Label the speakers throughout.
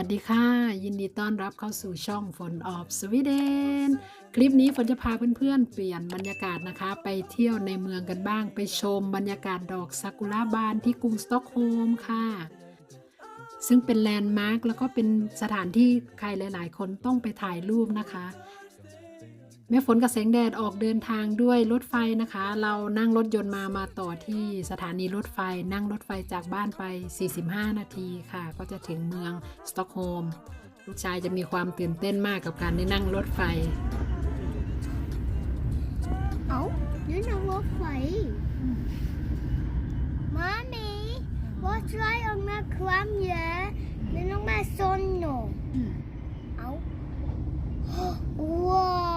Speaker 1: สวัสดีค่ะ ยินดีต้อนรับเข้าสู่ช่องฝนออฟสวีเดน คลิปนี้ฝนจะพาเพื่อนๆ เปลี่ยนบรรยากาศนะคะ ไปเที่ยวในเมืองกันบ้าง ไปชมบรรยากาศดอกซากุระบานที่กรุงสต็อกโฮล์มค่ะ ซึ่งเป็นแลนด์มาร์กแล้วก็เป็นสถานที่ใครหลายๆ คนต้องไปถ่ายรูปนะคะ แม่ฝนกับแสงแดดออกเดินทางด้วยรถไฟนะคะ เรานั่งรถยนต์มามาต่อที่สถานีรถไฟ นั่งรถไฟจากบ้านไป 45 นาทีค่ะ ก็จะถึงเมืองสต็อกโฮล์มลูกชายจะมีความตื่นเต้นมากกับการได้นั่งรถไฟ
Speaker 2: เอ้านี่น้องรถไฟมามีว่าใช้ออกมาความเยอะนี่น้องมาซนหนูเอ้าว้าว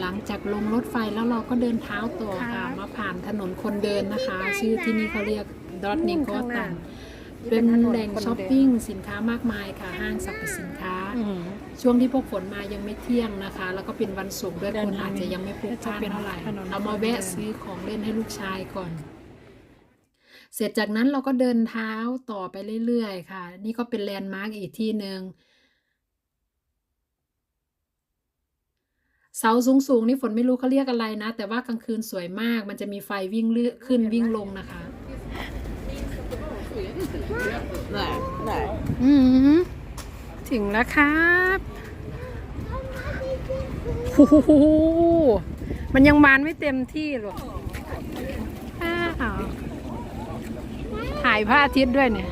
Speaker 1: หลังจากลงรถไฟแล้วเราก็เดินเท้าต่อค่ะ มาผ่านถนนคนเดินนะคะ ชื่อที่นี่เขาเรียกดอทนิโกตันเป็นแหล่งช้อปปิ้งสินค้ามากมายค่ะ ห้างสรรพสินค้า ช่วงที่พวกฝนมายังไม่เที่ยงนะคะ แล้วก็เป็นวันศุกร์ด้วยคนอาจจะยังไม่พลุกพล่านเท่าไหร่เอามาแวะซื้อของเล่นให้ลูกชายก่อน เสร็จจากนั้นเราก็เดินเท้าต่อไปเรื่อยๆ ค่ะ นี่ก็เป็นแลนด์มาร์กอีกที่หนึ่ง เสาสูงๆนี่ฝนไม่รู้เขาเรียกอะไรนะ แต่ว่ากลางคืนสวยมาก มันจะมีไฟวิ่งเลื่อขึ้นวิ่งลงนะคะอืมถึงแล้วครับโอ้โหมันยังบานไม่เต็มที่หรอกถ่ายพระอาทิตย์ด้วยเนี่ย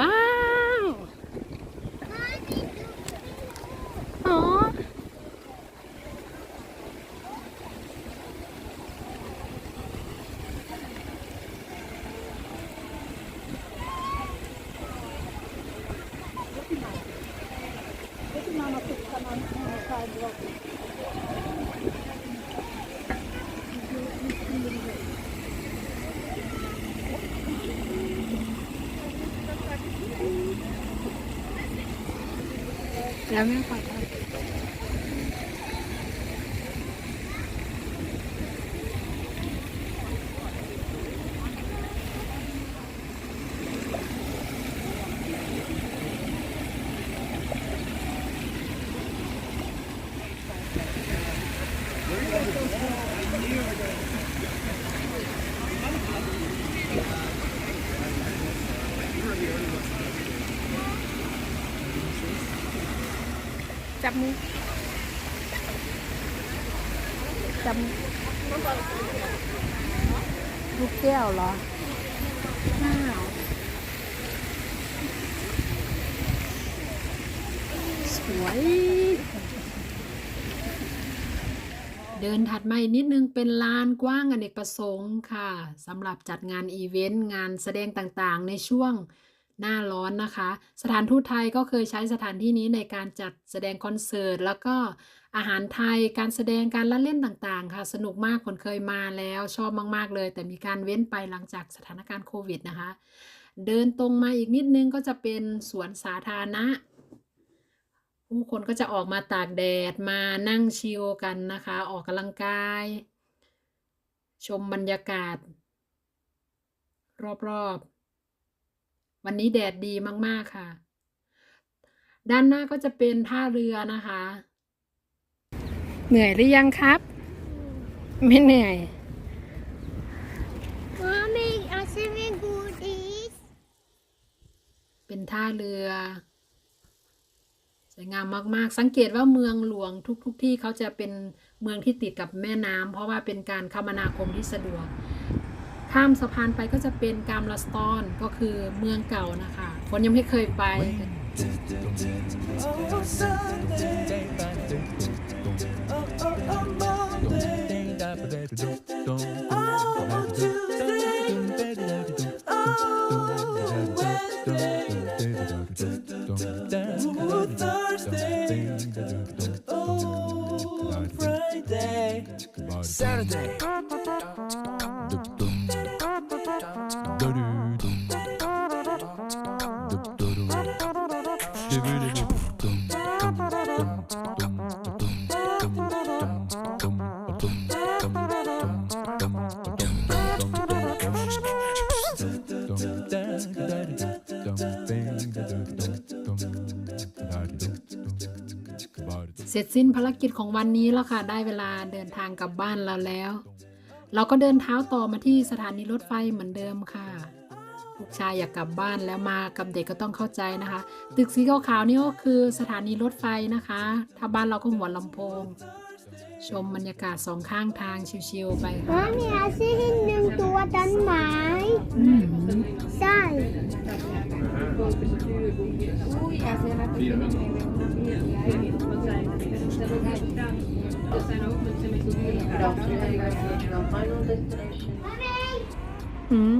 Speaker 1: อื้อหือว้าวอ๋อ แล้วแม่ขอโทษ จับมือจับลูกแก้วเหรออ้าวสวย เดินถัดมาอีกนิดนึงเป็นลานกว้างอเนกประสงค์ค่ะสำหรับจัดงานอีเวนต์ งานแสดงต่างๆ ในช่วง หน้าร้อนนะคะ สถานทูตไทยก็เคยใช้สถานที่นี้ในการจัดแสดงคอนเสิร์ต แล้วก็อาหารไทยการแสดงการละเล่นต่างๆ ค่ะ สนุกมากคนเคยมาแล้วชอบมาก ๆ เลย แต่มีการเว้นไปหลังจากสถานการณ์โควิดนะคะ เดินตรงมาอีกนิดนึงก็จะเป็นสวนสาธารณะผู้คนก็จะออกมาตากแดดมานั่งชิลกันนะคะ ออกกำลังกาย ชมบรรยากาศ รอบ ๆ วันนี้แดดดีมากๆค่ะ ด้านหน้าก็จะเป็นท่าเรือนะคะ เหนื่อยหรือยังครับ
Speaker 2: อ
Speaker 1: ไม่เหนื่อย
Speaker 2: Mommy, I swimming goodies.
Speaker 1: เป็นท่าเรือ สวยงามมาก ๆ สังเกตว่าเมืองหลวงทุก ๆ ที่เขาจะเป็นเมืองที่ติดกับแม่น้ำเพราะว่าเป็นการคมนาคมที่สะดวก ข้ามสะพานไปก็จะเป็นกามลาสตอนก็คือเมืองเก่านะคะคนยังไม่เคยไป เสร็จสิ้นภารกิจของวันนี้แล้วค่ะ ได้เวลาเดินทางกลับบ้านเราแล้ว เราก็เดินเท้าต่อมาที่สถานีรถไฟเหมือนเดิมค่ะ ลูกชายอยากกลับบ้านแล้วมากับเด็กก็ต้องเข้าใจนะคะ ตึกสีขาวๆนี่ก็คือสถานีรถไฟนะคะ ถ้าบ้านเราก็หัวลำโพง ชมบรรยากาศสองข้างทางชิวๆไปค่ะ
Speaker 2: Mommy, I see him หนึ่งตัวต้นไม้
Speaker 1: อืม
Speaker 2: ใช่ Mommy,
Speaker 1: อืม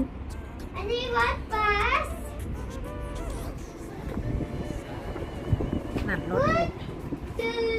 Speaker 2: อันนี้รถบัส
Speaker 1: ขนาดรถ
Speaker 2: One, two,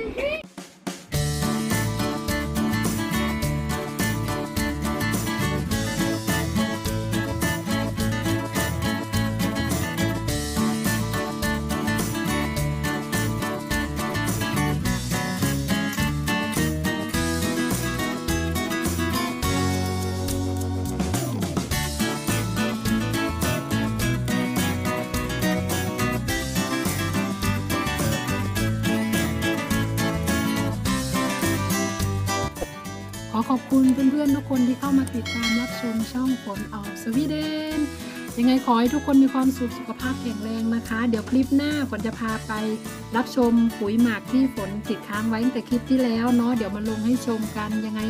Speaker 1: ขอบคุณเพื่อนๆทุกคนที่เข้ามาติดตามรับชมช่องฝนออกสวีเดน ยังไงขอให้ทุกคนมีความสุขสุขภาพแข็งแรงนะคะ เดี๋ยวคลิปหน้าฝนจะพาไปรับชมปุ๋ยหมักที่ฝนติดค้างไว้ตั้งแต่คลิปที่แล้วเนาะเดี๋ยวมาลงให้ชมกันยังไง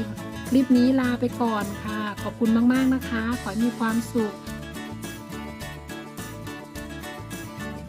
Speaker 1: คลิปนี้ลาไปก่อนค่ะ ขอบคุณมากๆนะคะ ขอให้มีความสุข